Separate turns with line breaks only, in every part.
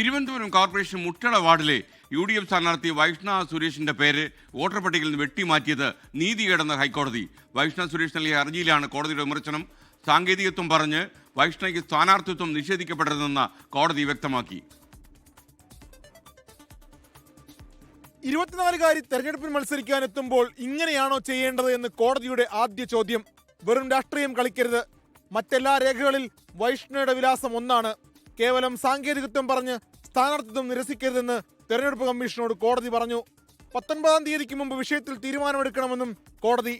Thiruvananthapuram corporation മുട്ടട വാർഡിലെ U D F സ്ഥാനാർത്ഥി വൈഷ്ണ സുരേഷിന്റെ പേര് വോട്ടർ പട്ടികയിൽ നിന്ന് വെട്ടിമാറ്റിയത് നീതികേടെന്ന് ഹൈക്കോടതി. വൈഷ്ണ സുരേഷ് നൽകിയ ഹർജിയിലാണ് കോടതിയുടെ വിമർശനം. സാങ്കേതികത്വം പറഞ്ഞ് വൈഷ്ണയ്ക്ക് സ്ഥാനാർത്ഥിത്വം നിഷേധിക്കപ്പെടരുതെന്ന് കോടതി വ്യക്തമാക്കി.
ഇരുപത്തിനാലുകാരി തെരഞ്ഞെടുപ്പിൽ മത്സരിക്കാനെത്തുമ്പോൾ ഇങ്ങനെയാണോ ചെയ്യേണ്ടത് എന്ന് കോടതിയുടെ ആദ്യ ചോദ്യം. വെറും രാഷ്ട്രീയം കളിക്കരുത്. മറ്റെല്ലാ രേഖകളിൽ വൈഷ്ണയുടെ വിലാസം ഒന്നാണ്. കേവലം സാങ്കേതികത്വം പറഞ്ഞ് സ്ഥാനാർത്ഥിത്വം നിരസിക്കരുതെന്ന് തെരഞ്ഞെടുപ്പ് കമ്മീഷനോട് കോടതി പറഞ്ഞു. പത്തൊൻപതാം തീയതിക്ക് മുമ്പ് വിഷയത്തിൽ തീരുമാനമെടുക്കണമെന്നും കോടതി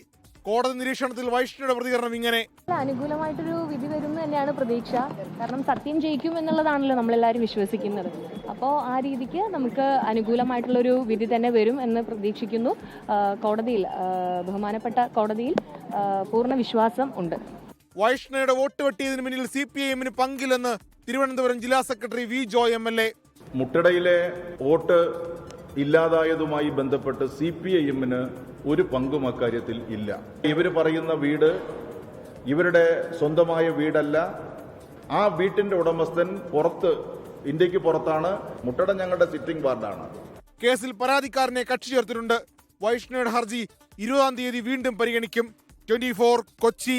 കോടതി നിരീക്ഷണത്തിൽ വൈഷ്ണിയുടെ പ്രതികരണം ഇങ്ങനെ.
അനുകൂലമായിട്ടൊരു വിധി വരും തന്നെയാണ് പ്രതീക്ഷ. കാരണം സത്യം ജയിക്കും എന്നുള്ളതാണല്ലോ നമ്മളെല്ലാവരും വിശ്വസിക്കുന്നത്. അപ്പോൾ ആ രീതിക്ക് നമുക്ക് അനുകൂലമായിട്ടുള്ളൊരു വിധി തന്നെ വരും എന്ന് പ്രതീക്ഷിക്കുന്നു. കോടതിയിൽ ബഹുമാനപ്പെട്ട കോടതിയിൽ പൂർണ വിശ്വാസം ഉണ്ട്.
വൈഷ്ണയുടെ വോട്ട് വെട്ടിയതിന് പിന്നിൽ സി പി ഐ എമ്മിന് പങ്കില്ലെന്ന് തിരുവനന്തപുരം ജില്ലാ secretary V Joy M L A.
മുട്ടടയിലെ vote ഇല്ലാതായതുമായി ബന്ധപ്പെട്ട് സി പി ഐ എമ്മിന് ഒരു പങ്കും അക്കാര്യത്തിൽ ഇല്ല. ഇവർ പറയുന്ന വീട് ഇവരുടെ സ്വന്തമായ വീടല്ല. ആ വീട്ടിന്റെ ഉടമസ്ഥൻ പുറത്ത് ഇന്ത്യയ്ക്ക് പുറത്താണ്. മുട്ടട ഞങ്ങളുടെ സിറ്റിംഗ് വാർഡാണ്.
കേസിൽ പരാതിക്കാരനെ കക്ഷി ചേർത്തിട്ടുണ്ട്. വൈഷ്ണവയുടെ ഹർജി ഇരുപതാം തീയതി വീണ്ടും പരിഗണിക്കും. ട്വന്റി കൊച്ചി.